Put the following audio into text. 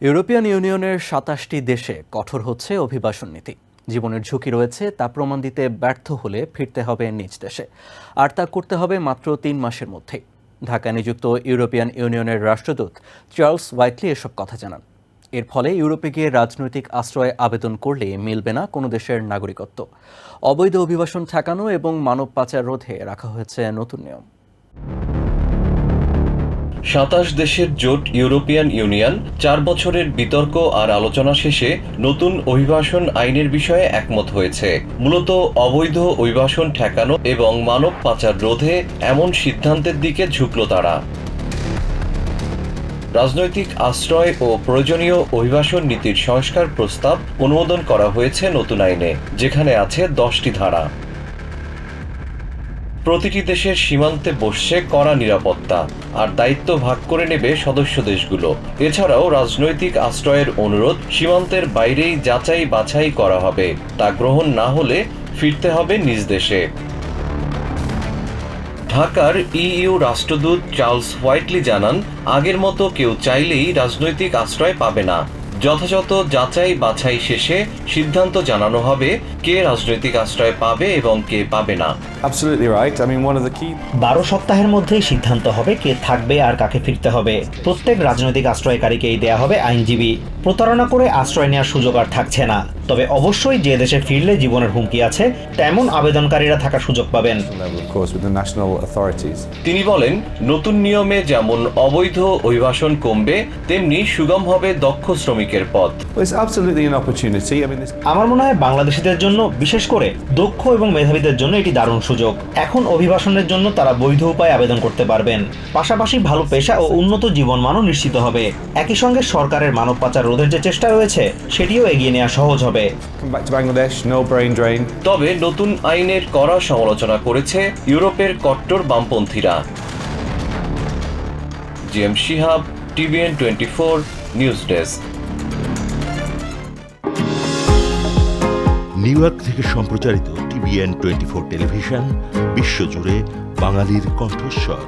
European ইউনিয়নের সাতাশটি দেশে কঠোর হচ্ছে অভিবাসন নীতি। জীবনের ঝুঁকি রয়েছে, তা প্রমাণ দিতে ব্যর্থ হলে ফিরতে হবে নিজ দেশে। আর তা করতে হবে মাত্র তিন মাসের মধ্যেই। ঢাকায় নিযুক্ত ইউরোপিয়ান ইউনিয়নের রাষ্ট্রদূত চার্লস ওয়াইটলি এসব কথা জানান। এর ফলে ইউরোপে গিয়ে রাজনৈতিক আশ্রয় আবেদন করলে মিলবে না কোনো দেশের নাগরিকত্ব। অবৈধ অভিবাসন ঠেকানো এবং মানব পাচার রোধে রাখা হয়েছে নতুন নিয়ম। সাতাশ দেশের জোট ইউরোপিয়ান ইউনিয়ন, চার বছরের বিতর্ক আর আলোচনা শেষে নতুন অভিবাসন আইনের বিষয়ে একমত হয়েছে। মূলত অবৈধ অভিবাসন ঠেকানো এবং মানব পাচার রোধে এমন সিদ্ধান্তের দিকে ঝুঁকল তারা। রাজনৈতিক আশ্রয় ও প্রয়োজনীয় অভিবাসন নীতির সংস্কার প্রস্তাব অনুমোদন করা হয়েছে নতুন আইনে, যেখানে আছে দশটি ধারা। প্রতিটি দেশের সীমান্তে বসছে কড়া নিরাপত্তা আর দায়িত্ব ভাগ করে নেবে সদস্য দেশগুলো। এছাড়াও রাজনৈতিক আশ্রয়ের অনুরোধ সীমান্তের বাইরেই যাচাই বাছাই করা হবে, তা গ্রহণ না হলে ফিরতে হবে নিজ দেশে। ঢাকার ইইউ রাষ্ট্রদূত চার্লস হোয়াইটলি জানান, আগের মতো কেউ চাইলেই রাজনৈতিক আশ্রয় পাবে না। যথাযথ যাচাই বাছাই শেষে সিদ্ধান্ত জানানো হবে কে রাজনৈতিক আশ্রয় পাবে এবং কে পাবে না। Absolutely right. I mean, one of বারো সপ্তাহের মধ্যেই সিদ্ধান্ত হবে কে থাকবে আর কাকে ফিরতে হবে। প্রত্যেক রাজনৈতিক আশ্রয়কারীকেই দেয়া হবে আইনজীবী। প্রতারণা করে আশ্রয় নেওয়ার সুযোগ আর থাকছে না। তবে অবশ্যই যে দেশে ফিরলে জীবনের হুমকি আছে তেমন আবেদনকারীরা থাকার সুযোগ পাবেন. তিনি বলেন নতুন নিয়মে যেমন অবৈধ অভিবাসন কমবে তেমনি সুগম হবে দক্ষ শ্রমিকের পথ। আমার মনে হয় বাংলাদেশিদের জন্য বিশেষ করে দক্ষ এবং মেধাবীদের জন্য এটি দারুণ সুযোগ। এখন অভিবাসনের জন্য তারা বৈধ উপায়ে আবেদন করতে পারবেন। পাশাপাশি ভালো পেশা ও উন্নত জীবনমানও নিশ্চিত হবে। একই সঙ্গে সরকারের মানব পাচার রোধের যে চেষ্টা রয়েছে সেটিও এগিয়ে নেওয়া সহজ হবে। Come back to Bangladesh, no brain তবে নতুন আইনের কড়া সমালোচনা করেছে ইউরোপের কট্টর বামপন্থীরা। GM Shihab TVN twenty four news desk. New York থেকে সম্প্রচারিত টিভিএন টোয়েন্টি ফোর টেলিভিশন বিশ্বজুড়ে বাঙালির কণ্ঠস্বর।